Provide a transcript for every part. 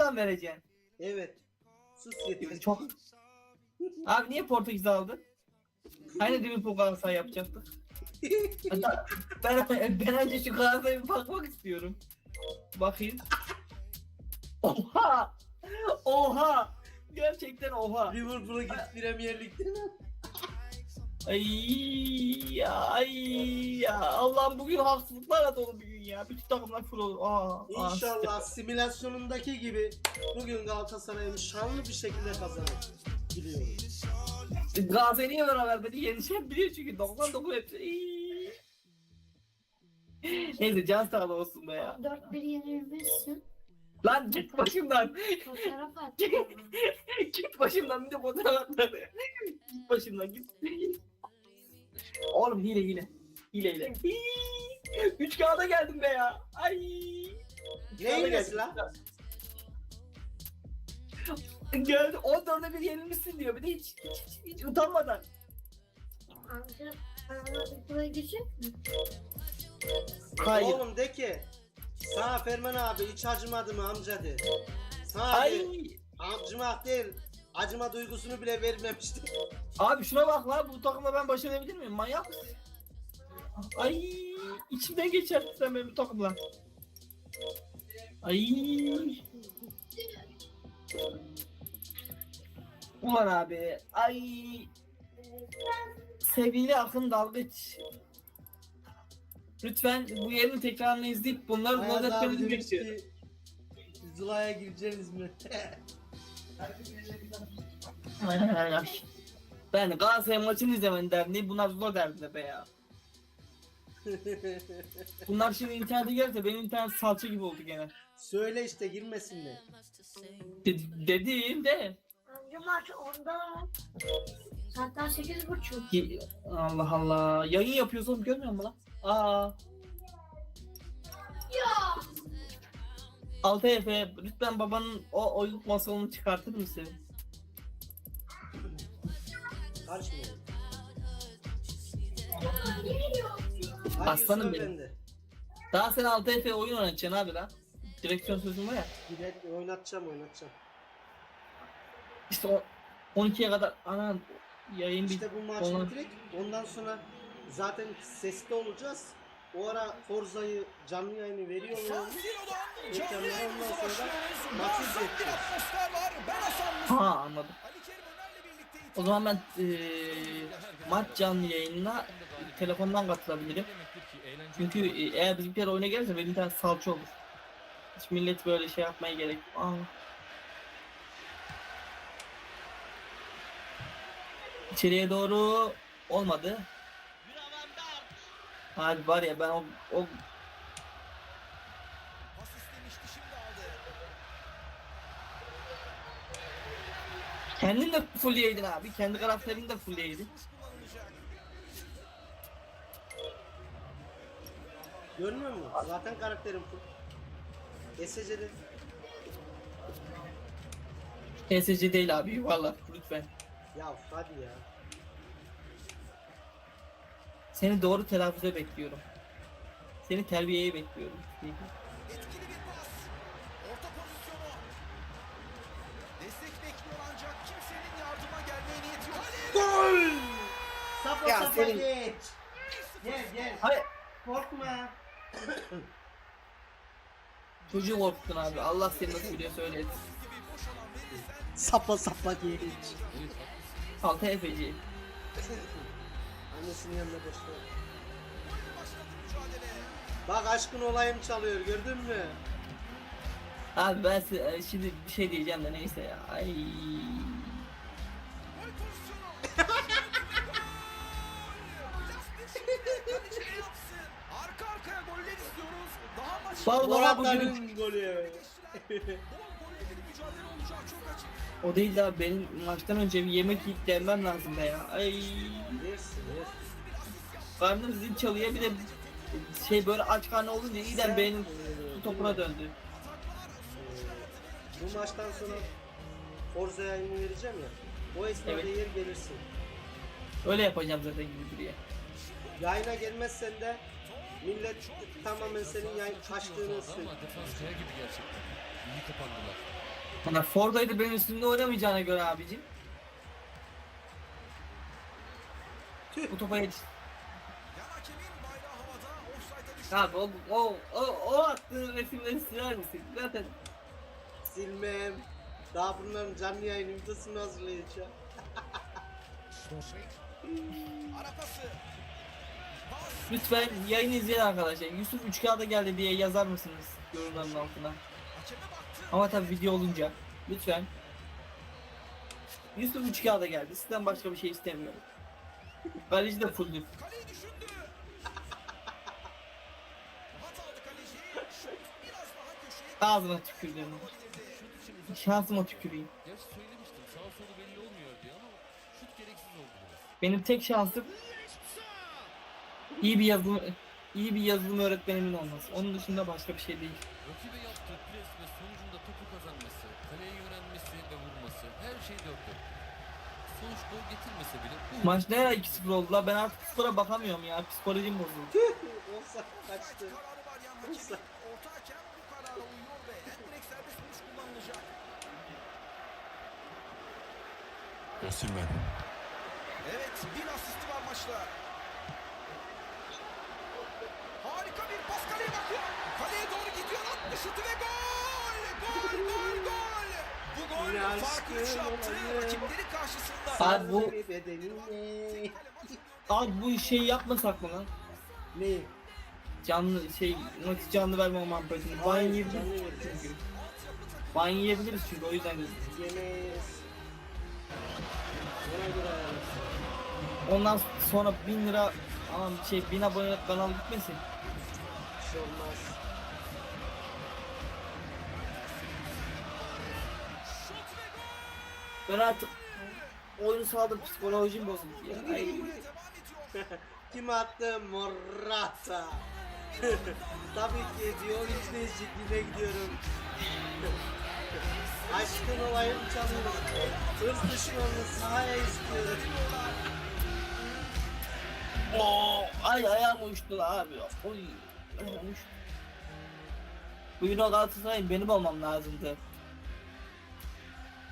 YouTube'dan vereceksin. Evet. Sus yeter. Çok. Abi niye Portekiz aldın? Hani Liverpool Galatasaray yapacaktık? Hatta ben, ben önce şu Galatasaray'a bir bakmak istiyorum. Bakayım. Oha! Oha! Gerçekten oha. Liverpool'a git Premier Lig'den. Ay ya ay ya Allah'ım bugün haksızlıklarla dolu bir gün ya. Bütün takımlar full olur. Aa, aa. İnşallah simülasyonundaki gibi bugün Galatasaray'ın şanlı bir şekilde kazanır. Biliyorum. Galatasaray niye beraber beni yenişen biliyor çünkü 99 hepsi. İyi. Neyse can sağlığı olsun be ya. 4-1 yenilmişsin. Lan git başımdan. Fotoğraf at. git başımdan bir de fotoğraf atladı. git başımdan git. Oğlum hile hile. Hile hile. Hii. Üç kağıda geldim be ya. Ay. Ne hilesi lan? Geldi 14'e bir yenilmişsin diyor. Bir de hiç, hiç, hiç, hiç utanmadan. Amca bana buraya girecek mi? Hayır. Oğlum de ki sana Ferman abi hiç acımadı mı amca de. Sana Ay. de, acımak değil acıma duygusunu bile vermemişti. Abi şuna bak lan bu takımda ben başarabilir miyim? Manyak mısın? Ay içimden geçer sen benim bu takımla. Ay. Ulan abi. Ay. Sevgili Akın Dalgıç. Lütfen bu yerin tekrarını izleyip bunları not etmenizi bekliyorum. Zula'ya gireceğiniz mi? ben Galatasaray maçını izlemenin derdindeyim. Bunlar zor derdinde be ya. Bunlar şimdi internete gelirse benim internet salça gibi oldu gene. Söyle işte girmesinler. De- dediğim de Amca maç onda. Saatler 8.30. Ki- Allah Allah yayın yapıyorsun görmüyor musun lan? Aa. Altı Efe lütfen babanın o oyun masalını çıkartır mısın? Hadi Aslanım benim. Daha sen Altı Efe oyun oynatacaksın abi lan. Direksiyon sözüm var ya. Bilet oynatacağım oynatacağım. İşte o 12'ye kadar ana yayın bir İşte bu maç Ona- bitirek ondan sonra zaten sesli olacağız. O ara Forza'yı canlı yayını Siro'dan Reklamları canlı ondan sonra maçı izleyeceğiz. Ha anladım. O zaman ben eee maç canlı yayınına telefondan katılabilirim. Çünkü e, eğer bizimkiler oyuna gelirse benim internet salça olur. Hiç millet böyle şey yapmaya gerek. Aa. İçeriye doğru olmadı. Abi var ya ben o, o Pas istemişti şimdi aldı. Kendin de fullleyeydin abi. Kendi karakterini de fullleyeydin. Kullanılacak. Görmüyor musun? Zaten karakterim full. SC'de TSC değil abi yuvarlak lütfen. ya hadi ya. Seni doğru telaffuza bekliyorum. Seni terbiyeye bekliyorum. Sapa senin- geç. Gel gel. Hayır. Korkma. Çocuğu korkuttun abi. Allah seni nasıl biliyorsa öyle etsin. Sapa sapa geç. Altı efeci. Annesinin yanına boşver. Bak aşkın olayım çalıyor gördün mü? Abi ben size, e, şimdi bir şey diyeceğim de neyse ya. Ay. Daha bugün Morata'nın golü. o değil de abi, benim maçtan önce bir yemek yiyip gelmem lazım be ya. Ay. Karnım zil çalıyor bir de şey böyle aç karnı olunca iyiden beynim su topuna döndü. Bu maçtan sonra Forza yayını vereceğim ya. O esnada Evet. yer gelirsin. Öyle yapacağım zaten gibi duruyor. Yayına gelmezsen de millet tamamen senin yayın kaçtığını Ama söylüyor. defans kaya gibi gerçekten. İyi kapandılar. Yani Forda'ydı benim üstümde oynamayacağına göre abicim. Tüh. Bu topa yetiş. Abi o, o, o, o attığın resimleri siler misin? Zaten Silmem. Daha bunların canlı yayın videosunu hazırlayacağım. Ara pası. Lütfen yayın izleyen arkadaşlar. Yusuf 3 kağıda geldi diye yazar mısınız yorumların altına? Ama tabi video olunca lütfen. Yusuf 3 kağıda geldi. Sizden başka bir şey istemiyorum. Kaleci de köşeye Ağzına tükürdüm. Şansıma tüküreyim. Gerçi söylemiştim sağ solu belli olmuyor diye ama şut gereksiz oldu biraz. Benim tek şansım iyi bir yazılım iyi bir yazılım öğretmenimin olması. Onun dışında başka bir şey değil. Rakibe yaptığı pres ve sonucunda topu kazanması, kaleye yönelmesi ve vurması her şey dört dört. Sonuç gol getirmese bile bu Maç ne ara 2-0 oldu la ben artık skora bakamıyorum ya. Psikolojim bozuldu. Tüh. Olsa kaçtı. Kararı var yan Olsa. hakemin. Orta hakem bu karara uyuyor ve en direkt serbest vuruş kullanılacak. Osimhen. Evet, bir asisti var maçta. Harika bir pas kaleye bakıyor. Kaleye doğru gidiyor, attı şutu ve gol! Gol, gol, gol! Bu gol Ya farkı üç yaptı. olayım. Rakipleri karşısında. Abi bu-. Abi bu şeyi yapmasak mı lan? Ne? Canlı şey nasıl canlı verme muhabbetini. Ban yiyebiliriz çünkü. Ban yiyebiliriz çünkü o yüzden Yemeyiz. Ondan sonra 1000 lira aman şey 1000 abone kanal gitmesin. Ben artık oyunu saldım psikolojim bozuldu ya. Ay. Kim attı? Morata. Tabii ki diyor hiç değişikliğine gidiyorum. Aşkın olayım çalıyorum. Hırs düşmanını sahaya istiyorum. Oo, ay ayağım la abi. Oy. Ayağım uyuştu. Bu Euro Galatasaray'ın benim olmam lazımdı.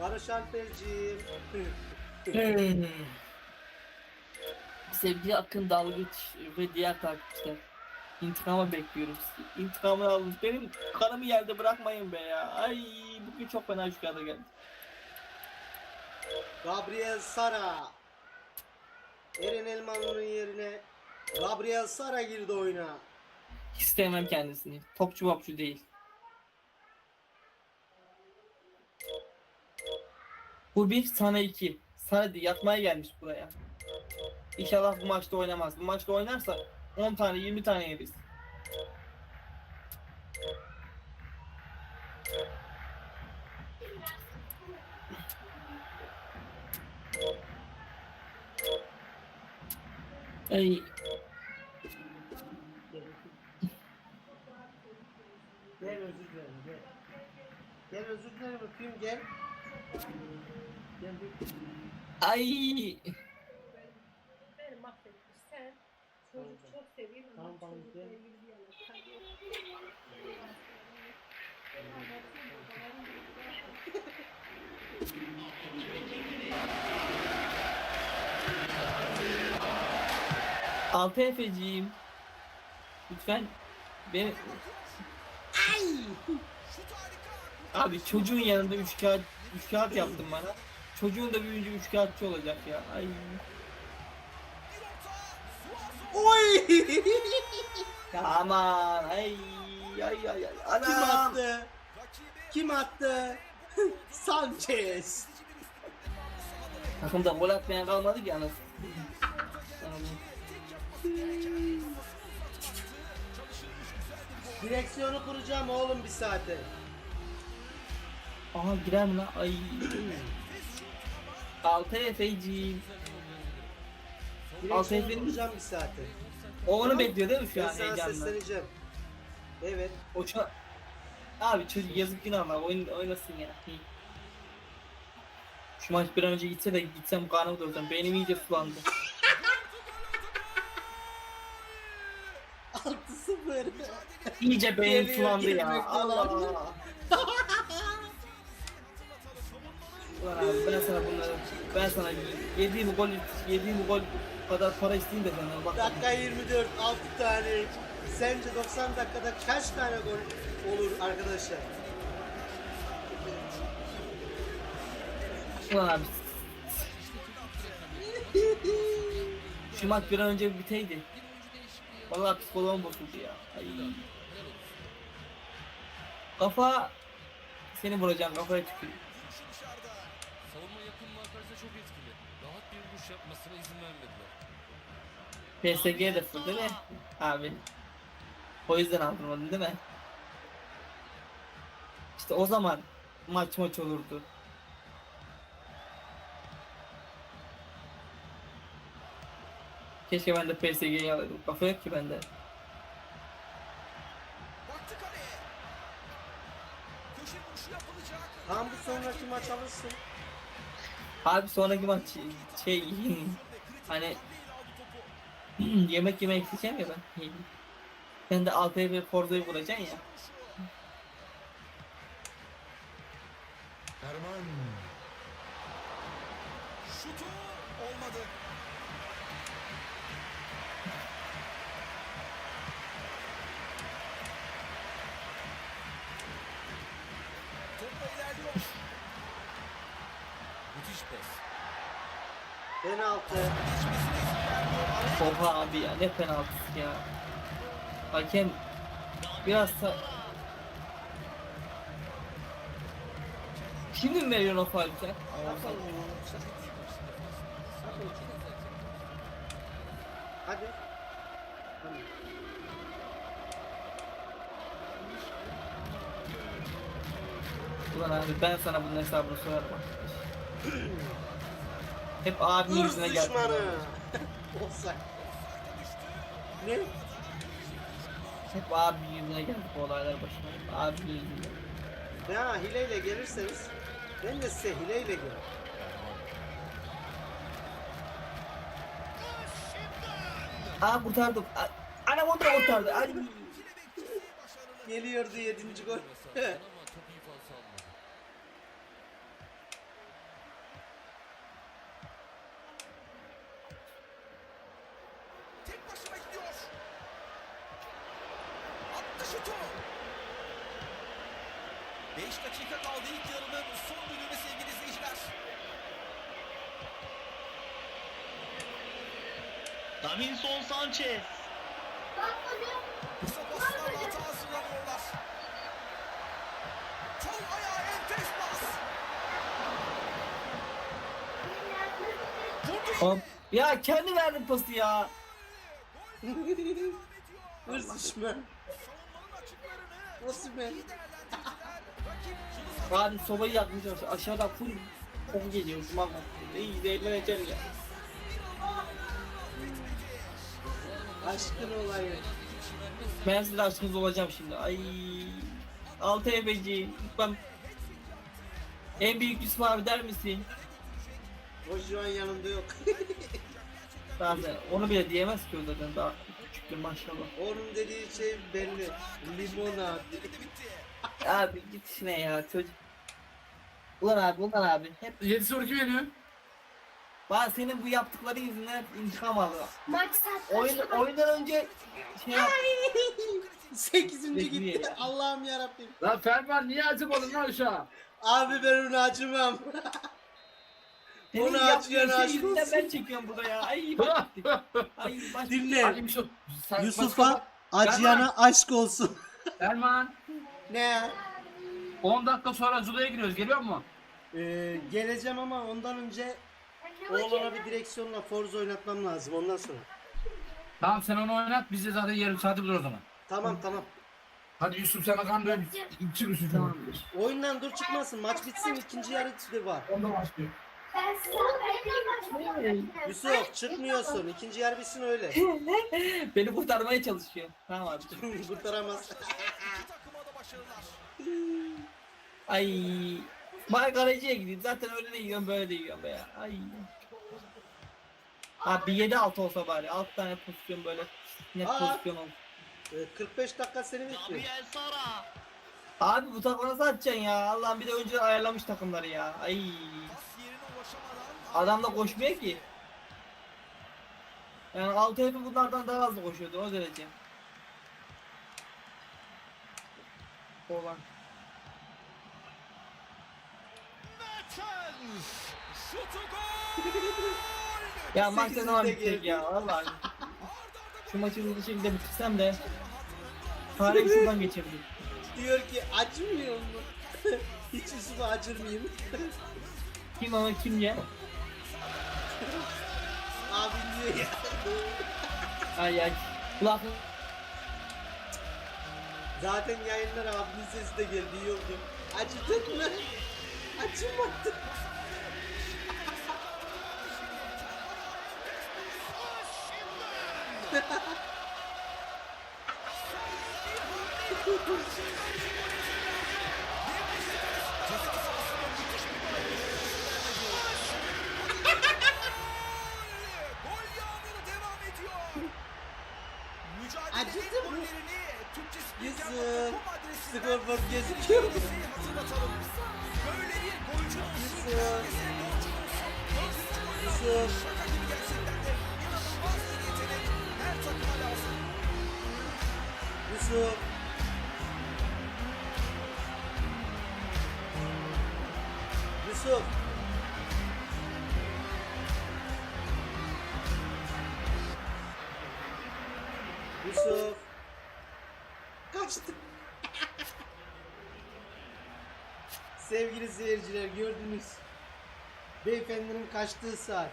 Barış Alperciğim. Sevgili Akın Dalgıç ve diğer takipçiler. İntikamı bekliyorum sizi. İntikamı alın. Benim kanımı yerde bırakmayın be ya. Ay bugün çok fena şu kadar geldi. Gabriel Sara. Eren Elmalı'nın yerine Gabriel Sara girdi oyuna. İstemem kendisini. Topçu mopçu değil. Bu bir sana iki. Sana yatmaya gelmiş buraya. İnşallah bu maçta oynamaz. Bu maçta oynarsa 10 tane 20 tane yeriz. Ay Gel özür dilerim gel. Gel özür dilerim öpeyim gel. Ay Beni mahvetmiş sen. Çocuk çok seviyorum. Tamam, ama tamam, çocukla gel. ilgili bir alaka yok. Altı Efeciğim. Lütfen Şut harika. abi çocuğun yanında üç kağıt üç kağıt yaptın bana. Çocuğun da büyüyünce üç kağıtçı olacak ya. Ay. Oy! Aman ay ay ay ay. Kim Anam. attı? Rakibi Kim attı? Sanchez. Takımda gol atmayan kalmadı ki anasını. Direksiyonu kuracağım oğlum bir saate. Aha girer mi lan? Ay. Altı Efeciğim. Direksiyonu Efe'nin- kuracağım bir saate. O onu bekliyor değil mi şu Ben an sana heyecanla? sesleneceğim. Evet. O şu an... Abi çocuk yazık günah var oyun, oynasın ya. Şu maç bir an önce gitse de gitsem karnımı doyursam beynim iyice sulandı. 6-0. İyice beynim Geliyor, sulandı ya. Allah bekliyorlar. Allah. Ulan abi ben sana bunları ben sana yediğim gol yediğim gol kadar para isteyeyim de senden bak. Dakika 24 6 tane. Sence 90 dakikada kaç tane gol olur arkadaşlar? Ulan abi. Şu maç bir an önce biteydi. Vallahi psikoloğum bozuldu ya. Ay. Kafa seni vuracağım kafaya tüküreyim. Vuruş yapmasına izin vermediler. PSG de full değil mi? Abi. O yüzden aldırmadın değil mi? İşte o zaman maç maç olurdu. Keşke ben de PSG'yi alaydım. Kafa yok ki bende. Tam bu sonraki maç alırsın. Abi sonraki maç şey hani yemek yemek isteyeceğim ya ben. Sen de Altay'ı ve Forza'yı vuracaksın ya. Erman. Şutu olmadı. Topla ilerliyor. Müthiş pas. Penaltı. Oha abi ya ne penaltısı ya. Hakem biraz sa... Şimdi mi veriyorsun o faulü sen? Hadi. Ulan abi ben sana bunun hesabını sorarım. Hep abimin Hırs yüzüne geldi. düşmanı. Olsak. Ne? Hep abimin yüzüne geldi bu olaylar başına. Hep abimin yüzünden. Ya hileyle gelirseniz ben de size hileyle gelirim. Aa kurtardım. A- Anam onu da kurtardı. Ay. Geliyordu 7. gol. Mesafen ama çok iyi pas almadı. tek başına gidiyor. Attı şutu. 5 dakika kaldı ilk yarının son bölümü sevgili izleyiciler. Davinson Sanchez. Kısa paslarla hata hazırlanıyorlar. Sol ayağı enfes pas. Vurdu. Hop. Ya kendi verdim pası ya. Hırs düşman. Savunmanın açıklarını Osimhen. iyi değerlendirdiler. Rakip şunu Abi sobayı yakmış olsa aşağıdan full koku geliyor. Kokuyor. İyi zehirleneceğim ya. Aşkın olayı. Ben size aşkınız olacağım şimdi. Ay. Altı ebeci. Lütfen. En büyük Yusuf abi der misin? O şu an yanımda yok. Zaten onu bile diyemez ki o zaten daha küçüktür maşallah. Onun dediği şey belli. Limon abi. Abi git işine ya çocuk. Ulan abi ulan abi. Hep 7 soru kim yeniyor? Bana senin bu yaptıkları yüzünden intikam alıyor. Maç saat Oyun, oyundan önce şey yap. 8. Bekliyor gitti. ya. Allah'ım yarabbim. Lan Ferman niye acımadın lan uşağa? Abi ben onu acımam. Senin Onu yaptığın acıyan şey aşk yüzünden ben çekiyorum burada ya. Ay bak. Ay bak. Dinle. Sen- Yusuf'a acıyana aşk olsun. Ferman. ne? 10 dakika sonra Zula'ya giriyoruz. Geliyor mu? Ee, geleceğim ama ondan önce Ben oğlana bir direksiyonla Forza oynatmam lazım ondan sonra. Tamam sen onu oynat. Biz de zaten yarım saati bulur o zaman. Tamam tamam. Hadi Yusuf sen bakalım dön. Çık Yusuf. Tamamdır. Oyundan dur çıkmasın. Maç bitsin ikinci yarı de var. Onda başlıyor. Yusuf çıkmıyorsun. İkinci yarı bitsin öyle. Beni kurtarmaya çalışıyor. Tamam abi. Kurtaramaz. Ay. Bana kaleciye gideyim. Zaten öyle de yiyorum böyle de yiyorum be ya. Ay. Abi 7-6 olsa bari. 6 tane pozisyon böyle net Aa. pozisyon olsun. Ee, 45 dakika seni bekliyor. Gabriel Sara. Abi bu takımı nasıl atacaksın ya? Allah'ım bir de önce ayarlamış takımları ya. Ay. Pas yerine ulaşamadan Adam da koşmuyor ki. Yani altı hepi bunlardan daha hızlı koşuyordu o derece. Olan. Mertens. Şutu gol. Ya maçta ne var bitecek ya vallahi. Şu maçı hızlı şekilde bitirsem de Tarık şuradan geçebilir. Diyor ki acımıyor mu? Hiç Yusuf'a acırmayayım. Kim ama kim ya? Abi diyor ya. Ay ay. Kulak Zaten yayınlar abinin sesi de geldi iyi oldu. Acıdın mı? Acımadı. Acıdı mı? Skorboard sizlere gözüküyor. Böyle bir. Şaka gibi gerçekten de inanılmaz yetenek her takıma lazım. Yusuf. Yusuf. Yusuf. Kaçtı. Sevgili seyirciler gördünüz. Beyefendinin kaçtığı saat.